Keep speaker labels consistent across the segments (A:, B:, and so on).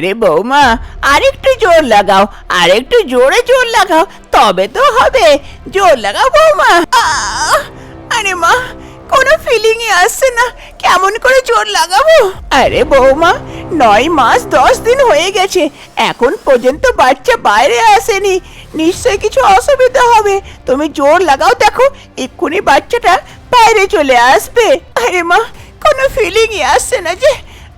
A: আরে বৌমা, আরেকটু জোর লাগাও, আরেকটু জোরে জোর লাগাও, তবে তো হবে। জোর লাগাও বৌমা! আরে মা, কোনো ফিলিংই আসছে না। কেমন করে জোর লাগাবো? আরে বৌমা, নয় মাস দশ দিন হয়ে গেছে। এখন পর্যন্ত বাচ্চা বাইরে আসেনি। নিশ্চয়ই কিছু অসুবিধা হবে। তুমি জোর লাগাও, দেখো, এক্ষুনি বাচ্চাটা বাইরে চলে আসবে। আরে মা, কোনো ফিলিংই আসছে না যে।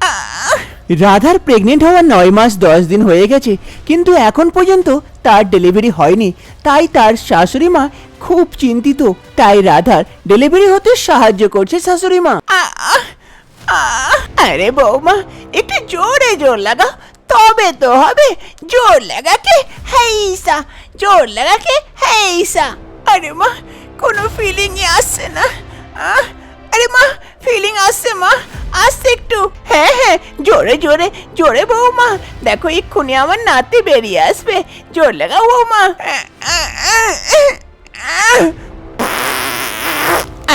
A: আহ! রাধার প্রেগনেন্ট হওয়ার নয় মাস দশ দিন হয়ে গেছে কিন্তু এখন পর্যন্ত তার ডেলিভারি হয়নি। তাই তার শাশুড়ি মা খুব চিন্তিত তাই রাধার ডেলিভারি হতে সাহায্য করছে শাশুড়ি মা। আরে বৌমা একটু জোরে জোর লাগা তবে তো হবে জোর লাগাকে হেইসা জোর লাগাকে হেইসা। আরে মা কোনো ফিলিংই আসছে না আহ, আরে মা ফিলিং আসছে মা, আসছে একটু। হ্যাঁ হ্যাঁ জোরে জোরে জোরে বৌমা। দেখো, এক্ষুনি আমার নাতি বেরিয়ে আসবে। জোর লাগা বৌমা।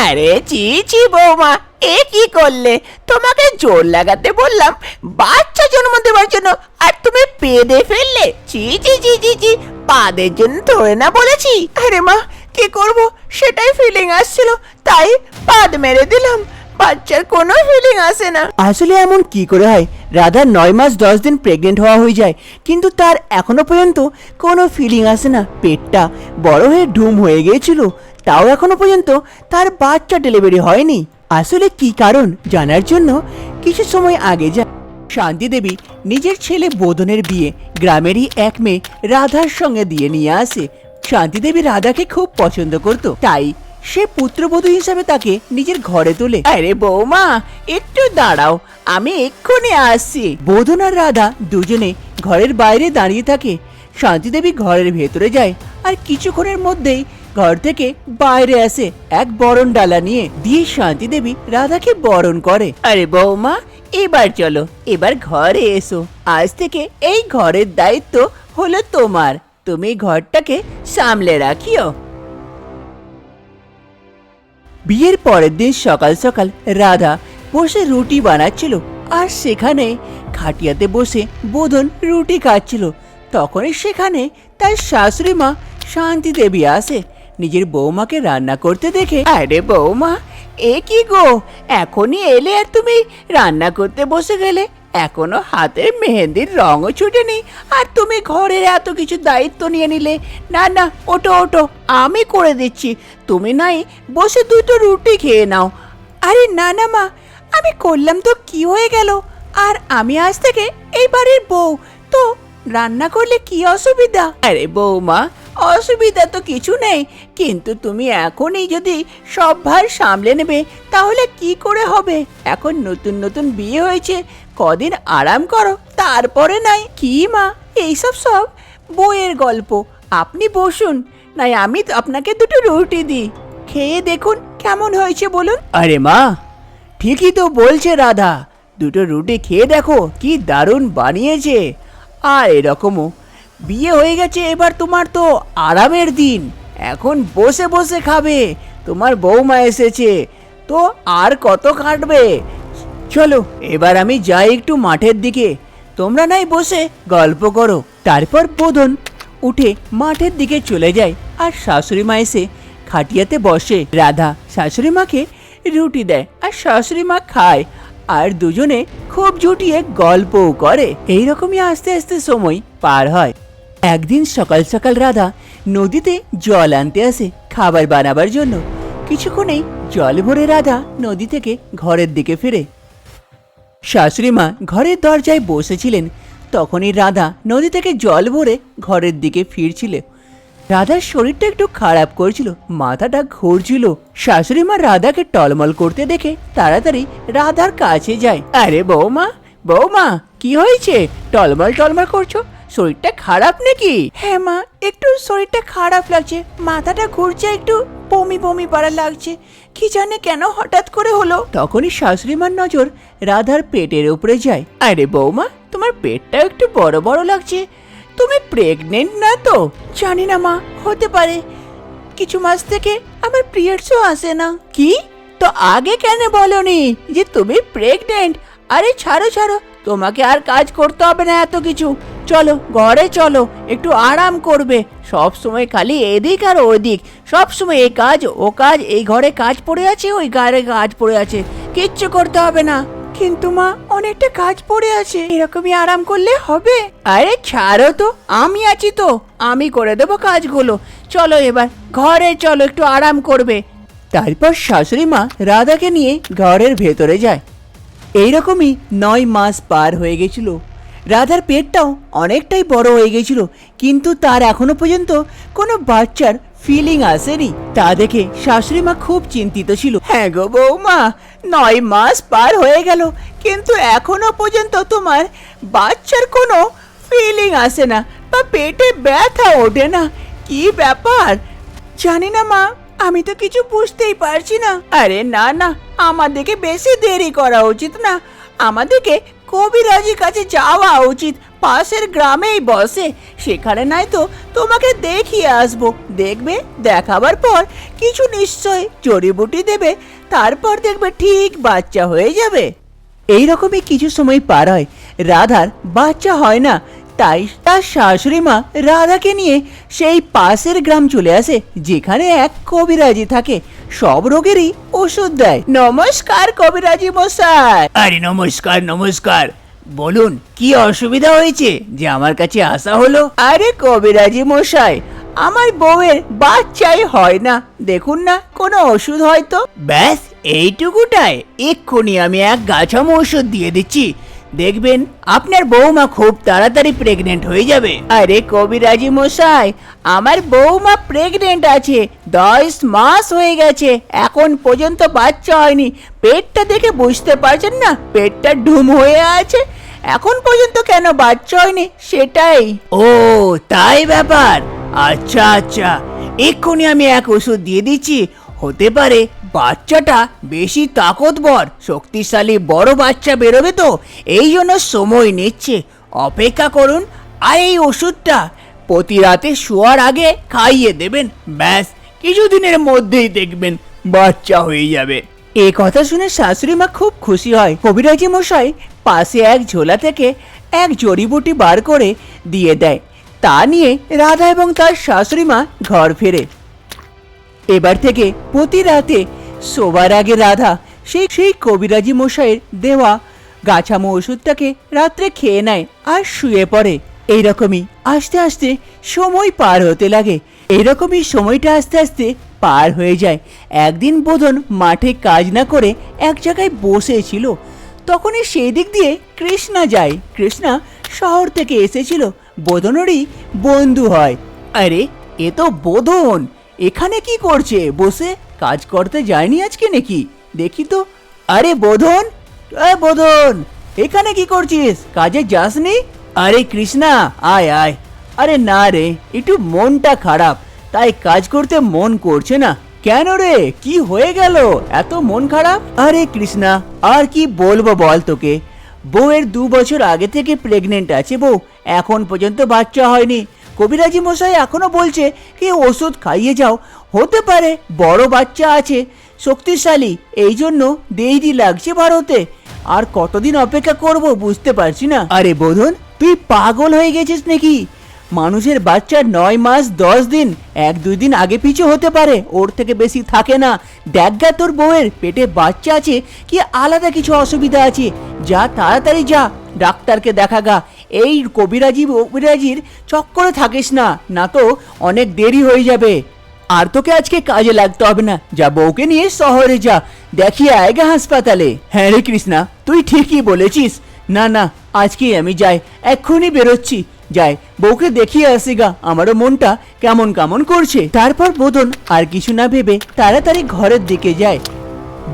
A: আরে চি চি বৌমা, এ কি করলে? তোমাকে জোর লাগাতে বললাম, বাচ্চা জন্ম দেওয়ার জন্য। আর তুমি পেদে ফেললে চি চি চি চি চি পাদের জন্য ধরে না বলেছি। আরে মা কি করব? সেটাই ফিলিং আসছিল। তাই পাদ মেরে দিলাম। বাচ্চার কোনো ফিলিং আসে না। আসলে এমন কি করে হয়? রাধা নয় মাস দশ দিন প্রেগনেন্ট হওয়া হয়ে যায়। কিন্তু তার এখনও পর্যন্ত কোনো ফিলিং আসে না। পেটটা বড় হয়ে ঢুম হয়ে গিয়েছিল। তাও এখনও পর্যন্ত তার বাচ্চা ডেলিভারি হয়নি। আসলে কি কারণ জানার জন্য কিছু সময় আগে যা শান্তি দেবী নিজের ছেলে বোধনের বিয়ে গ্রামেরই এক মেয়ে রাধার সঙ্গে দিয়ে নিয়ে আসে। শান্তি দেবী রাধাকে খুব পছন্দ করত। তাই সে পুত্রবধূ হিসাবে তাকে নিজের ঘরে তোলে। আরে বৌমা একটু দাঁড়াও আমি এক্ষুনি আসছি। বোধন আর রাধা দুজনে ঘরের বাইরে দাঁড়িয়ে থাকে। শান্তিদেবী ঘরের ভেতরে যায় আর কিছুক্ষণের মধ্যেই ঘর থেকে বাইরে আসে এক বরণ ডালা নিয়ে। দিয়ে শান্তি দেবী রাধাকে বরণ করে। আরে বৌমা এবার চলো এবার ঘরে এসো। আজ থেকে এই ঘরের দায়িত্ব হলো তোমার। তুমি ঘরটাকে সামলে রাখিও। বিয়ের পরের দিন সকাল সকাল রাধা বসে রুটি বানাচ্ছিল আর সেখানে খাটিয়াতে বসে বোধন রুটি খাচ্ছিল। তখনই সেখানে তার শাশুড়ি মা শান্তি দেবী আসে। নিজের বৌমাকে রান্না করতে দেখে, আরে বৌমা এ কি গো? এখনই এলে আর তুমি রান্না করতে বসে গেলে? এখনও হাতের মেহেন্দির রঙও ছুটেনি। আর তুমি ঘরের এত কিছু দায়িত্ব নিয়ে নিলে? না না ওটো ওটো আমি করে দিচ্ছি। তুমি নাই, বসে দুটো রুটি খেয়ে নাও। আরে না না, মা, আমি করলাম তো কি হয়ে গেল? আর আমি আজ থেকে এই বাড়ির বউ। তো রান্না করলে কি অসুবিধা? আরে বৌমা অসুবিধা তো কিছু নেই। কিন্তু তুমি এখনই যদি সব ভার সামলে নেবে, তাহলে কি করে হবে? এখন নতুন নতুন বিয়ে হয়েছে কদিন আরাম করো তারপরে নাই। কি মা? এইসব সব? বইয়ের গল্প। আপনি বসুন নাই আমি তো আপনাকে দুটো রুটি দিই। খেয়ে দেখুন কেমন হয়েছে বলুন। আরে মা! ঠিকই তো বলছে রাধা। দুটো রুটি খেয়ে দেখো কি দারুণ বানিয়েছে। আর এরকমও। বিয়ে হয়ে গেছে এবার তোমার তো আরামের দিন। এখন বসে বসে খাবে। তোমার বৌমা এসেছে। তো আর কত কাটবে? চলো, এবার আমি যাই একটু মাঠের দিকে। তোমরা নাই বসে গল্প করো। তারপর বোধন উঠে মাঠের দিকে চলে যায় আর শাশুড়ি মা এসে খাটিয়াতে বসে। রাধা শাশুড়ি মাকে রুটি দেয় আর শাশুড়ি মা খায় আর দুজনে খুব জুটিয়ে গল্পও করে। এইরকমই আস্তে আস্তে সময় পার হয়। একদিন সকাল সকাল রাধা নদীতে জল আনতে আসে খাবার বানাবার জন্য। কিছুক্ষণেই জল ভরে রাধা নদী থেকে ঘরের দিকে ফিরে শাশুড়ি মা ঘরের দরজায় বসেছিলেন। তখনই রাধা নদী থেকে জল ভরে ঘরের দিকে ফিরছিল। রাধার শরীরটা একটু খারাপ করছিল, মাথাটা ঘুরছিল। শাশুড়ি মা রাধাকে টলমল করতে দেখে তাড়াতাড়ি রাধার কাছে যায়। আরে বৌমা বৌমা, কি হয়েছে? টলমল টলমল করছ? শরীরটা খারাপ নাকি? হ্যাঁ মা, একটু শরীরটা খারাপ লাগছে, মাথাটা ঘুরছে, একটু বমি বমি পাড়া লাগছে। কি জানে কেন হঠাৎ করে হলো? তখনই শাশুড়ি মার নজর রাধার পেটের উপরে যায়। আরে বৌমা, তোমার পেটটা একটু বড় বড় লাগছে। তুমি প্রেগনেন্ট না তো? জানি না মা, হতে পারে। কিছু মাস থেকে আমার পিরিয়ডসও আসে না। কি? তো আগে কেন বলনি যে তুমি প্রেগনেন্ট আরে ছাড়ো ছাড়ো। তোমাকে আর কাজ করতে হবে না এত কিছু। চলো ঘরে চলো একটু আরাম করবে। সব সময় খালি এদিক আর ওদিক। সব সময় এই কাজ ও কাজ এই ঘরে কাজ পড়ে আছে ওই ঘরে কাজ পড়ে আছে। কিচ্ছু করতে হবে না। কিন্তু মা অনেকটা কাজ পড়ে আছে। এরকমই আরাম করলে হবে? আরে ছাড়ো তো আমি আছি তো। আমি করে দেবো কাজগুলো। চলো এবার ঘরে চলো একটু আরাম করবে। তারপর শাশুড়ি মা রাধাকে নিয়ে ঘরের ভেতরে যায়। এইরকমই নয় মাস পার হয়ে গেছিল। রাধার পেটটাও অনেকটাই বড় হয়ে গেছিল, কিন্তু তার এখনও পর্যন্ত কোনো বাচ্চার ফিলিং আসেনি। তা দেখে শাশুড়ি মা খুব চিন্তিত ছিল। হ্যাঁ গো বৌমা, নয় মাস পার হয়ে গেল, কিন্তু এখনও পর্যন্ত তোমার বাচ্চার কোনো ফিলিং আসে না, বা পেটে ব্যথা ওঠে না। কি ব্যাপার? জানি না মা, আমি তো কিছু বুঝতেই পারছি না। আরে না না, আমাদেরকে বেশি দেরি করা উচিত না। আমাদেরকে কবিরাজির কাছে যাওয়া উচিত। পাশের গ্রামেই বসে। সেখানে নাই তো তোমাকে দেখিয়ে আসব। দেখবে, দেখাবার পর কিছু নিশ্চয় জড়িবুটি দেবে। তারপর দেখবে ঠিক বাচ্চা হয়ে যাবে। এই রকমই কিছু সময় পার হয়। রাধার বাচ্চা হয় না। তাই তার শাশুড়ি মা রাধাকে নিয়ে সেই পাশের গ্রাম চলে আসে, যেখানে এক কবিরাজি থাকে। সব রোগেরই ওষুধ দেয়। নমস্কার কবিরাজি মশাই। আরে নমস্কার নমস্কার। বলুন কি অসুবিধা হয়েছে যে আমার কাছে আসা হলো? আরে কবিরাজি মশাই আমার বউয়ের বাচ্চাই হয় না। দেখুন না কোনো ওষুধ হয়তো? ব্যাস এইটুকুটাই। এক্ষুনি আমি এক গাছাম ওষুধ দিয়ে দিচ্ছি। দেখবেন আপনার বৌমা খুব তাড়াতাড়ি প্রেগনেন্ট হয়ে যাবে। আরে কবিরাজি মশাই, আমার বৌমা প্রেগনেন্ট আছে, দশ মাস হয়ে গেছে, এখন পর্যন্ত বাচ্চা হয়নি। পেটটা দেখে বুঝতে পারছেন না, পেটটা ঢুম হয়ে আছে, এখন পর্যন্ত কেন বাচ্চা হয়নি সেটাই। ও, তাই ব্যাপার? আচ্ছা আচ্ছা এক্ষুনি আমি এক ওষুধ দিয়ে দিচ্ছি, হতে পারে বাচ্চাটা বেশি তাকতবর, শক্তিশালী বড় বাচ্চা বেরোবে তো, এই জন্য সময় নিচ্ছে। অপেক্ষা করুন, আর এই ওষুধটা প্রতি রাতে শোয়ার আগে খাইয়ে দেবেন, ব্যাস, কিছুদিনের মধ্যেই দেখবেন বাচ্চা হয়ে যাবে। এ কথা শুনে শাশুড়ি মা খুব খুশি হয়। কবিরাজি মশাই পাশে এক ঝোলা থেকে এক জড়িবুটি বার করে দিয়ে দেয়। তা নিয়ে রাধা এবং তার শাশুড়ি মা ঘর ফেরে। এবার থেকে প্রতি রাতে শোবার আগে রাধা, সেই সেই কবিরাজি মশাইয়ের দেওয়া গাছামো ওষুধটাকে রাত্রে খেয়ে নেয় আর শুয়ে পড়ে। এইরকমই আস্তে আস্তে সময় পার হতে লাগে। এইরকমই সময়টা আস্তে আস্তে পার হয়ে যায়। একদিন বোধন মাঠে কাজ না করে এক জায়গায় বসেছিল। তখনই সেই দিক দিয়ে কৃষ্ণা যায়। কৃষ্ণা শহর থেকে এসেছিল। বোধনেরই বন্ধু হয়। আরে, এ তো বোধন! এখানে কি করছে? বসে কাজ করতে যায়নি আজকে নাকি? দেখি তো। আরে বোধন, এ বোধন, এখানে কি করছিস? কাজে যাসনি? আরে কৃষ্ণা, আয় আয়। আরে না রে, একটু মনটা খারাপ, তাই কাজ করতে মন করছে না। কেন রে, কি হয়ে গেল? এত মন খারাপ? আরে কৃষ্ণা, আর কি বলব বল তোকে? বউয়ের দু বছর আগে থেকে প্রেগনেন্ট আছে বউ, এখন পর্যন্ত বাচ্চা হয়নি। কবিরাজি মশাই এখনও বলছে কি ওষুধ খাইয়ে যাও। হতে পারে বড় বাচ্চা আছে, শক্তিশালী এই জন্য দেরি লাগছে ভারতে। আর কতদিন অপেক্ষা করব বুঝতে পারছি না। আরে বোধন, তুই পাগল হয়ে গেছিস নাকি? মানুষের বাচ্চা নয় মাস দশ দিন, এক দুই দিন আগে পিছু হতে পারে, ওর থেকে বেশি থাকে না। দেখ তোর বউয়ের পেটে বাচ্চা আছে, কি আলাদা কিছু অসুবিধা আছে। যা তাড়াতাড়ি যা, ডাক্তারকে দেখা গা। এই কবিরাজি কবিরাজির চক্করে থাকিস না না তো অনেক দেরি হয়ে যাবে। আর তোকে আজকে কাজে লাগতে হবে না, যা বউকে নিয়ে শহরে যা দেখিয়ে আয়গা হাসপাতালে। হ্যাঁ রে কৃষ্ণা, তুই ঠিকই বলেছিস। না না, আজকেই আমি যাই, এক্ষুনি বেরোচ্ছি। যাই, বউকে দেখিয়ে আসি গা, আমারও মনটা কেমন কেমন করছে। তারপর বোধন আর কিছু না ভেবে তাড়াতাড়ি ঘরের দিকে যায়।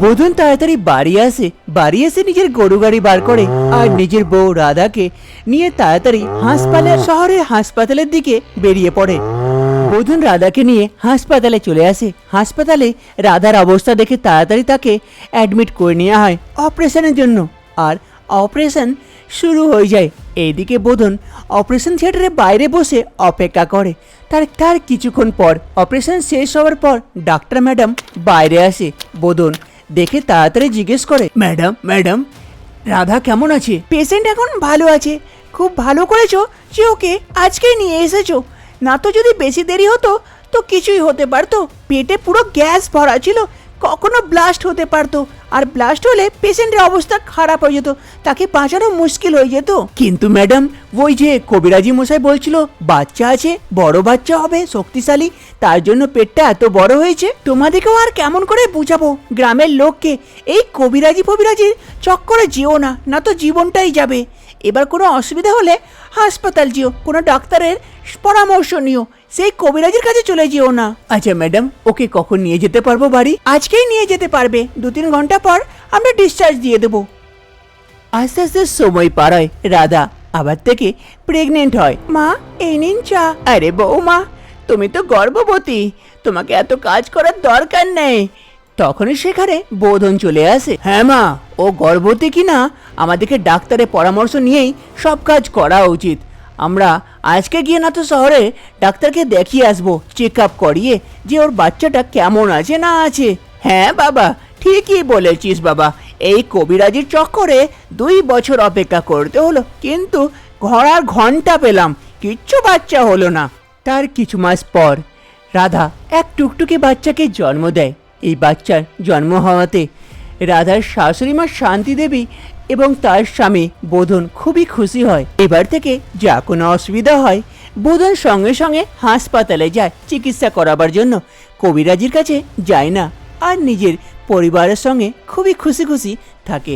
A: বোধন তাড়াতাড়ি বাড়ি আসে, বাড়ি এসে নিজের গরু গাড়ি বার করে আর নিজের বউ রাধাকে নিয়ে তাড়াতাড়ি হাসপাতাল, শহরের হাসপাতালের দিকে বেরিয়ে পড়ে। বোধন রাধাকে নিয়ে হাসপাতালে চলে আসে। হাসপাতালে রাধার অবস্থা দেখে তাড়াতাড়ি তাকে অ্যাডমিট করে নেওয়া হয় অপারেশনের জন্য। আর অপারেশন শুরু হয়ে যায়। এইদিকে বোধন অপারেশন থিয়েটারে বাইরে বসে অপেক্ষা করে। তার তার কিছুক্ষণ পর অপারেশন শেষ হওয়ার পর ডাক্তার ম্যাডাম বাইরে আসে। বোধন দেখে তাড়াতাড়ি জিজ্ঞেস করে, ম্যাডাম ম্যাডাম, রাধা কেমন আছে? পেশেন্ট এখন ভালো আছে। খুব ভালো করেছ যে ওকে আজকেই নিয়ে এসেছ। না তো যদি বেশি দেরি হতো, তো কিছুই হতে পারতো। পেটে পুরো গ্যাস ভরা ছিল। কখনো ব্লাস্ট হতে পারতো। আর ব্লাস্ট হলে পেশেন্টের অবস্থা খারাপ হয়ে যেত। তাকে বাঁচানো মুশকিল হয়ে যেত। কিন্তু ম্যাডাম ওই যে কবিরাজি মশাই বলছিল, বাচ্চা আছে, বড় বাচ্চা হবে, শক্তিশালী, তার জন্য পেটটা এত বড় হয়েছে। তোমাদেরকেও আর কেমন করে বুঝাবো? গ্রামের লোককে এই কবিরাজি ফবিরাজির চক্করে যেও না না তো জীবনটাই যাবে। এবার কোনো অসুবিধা হলে হাসপাতাল যেও, কোনো ডাক্তারের পরামর্শ নিও। সেই কবিরাজের কাছে চলে যেও না। আচ্ছা ম্যাডাম ওকে কখন নিয়ে যেতে পারব বাড়ি? আজকেই নিয়ে যেতে পারবে। দু তিন ঘণ্টা পর আমরা ডিসচার্জ দিয়ে দেবো। আস্তে আস্তে সময় পাড়ায় রাধা। আবার থেকে প্রেগনেন্ট হয়। মা এই নিন চা। আরে বৌমা তুমি তো গর্ভবতী। তোমাকে এত কাজ করার দরকার নেই। তখনই সেখানে বোধন চলে আসে। হ্যাঁ মা ও গর্ভবতী কিনা আমাদেরকে ডাক্তারের পরামর্শ নিয়েই সব কাজ করা উচিত। আমরা আজকে গিয়ে না তো শহরে ডাক্তারকে দেখিয়ে আসব চেক আপ করিয়ে, যে ওর বাচ্চাটা কেমন আছে না আছে। হ্যাঁ বাবা, ঠিকই বলেছিস বাবা। এই কবিরাজির চক্করে দুই বছর অপেক্ষা করতে হলো, কিন্তু ঘোড়ার ঘণ্টা পেলাম, কিচ্ছু বাচ্চা হলো না। তার কিছু মাস পর রাধা এক টুকটুকে বাচ্চাকে জন্ম দেয়। এই বাচ্চার জন্ম হওয়াতে রাধার শাশুড়ি মা শান্তি দেবী এবং তার স্বামী বোধন খুবই খুশি হয়। এবার থেকে যা কোনো অসুবিধা হয়, বোধন সঙ্গে সঙ্গে হাসপাতালে যায় চিকিৎসা করাবার জন্য। কবিরাজির কাছে যায় না, আর নিজের পরিবারের সঙ্গে খুবই খুশি খুশি থাকে।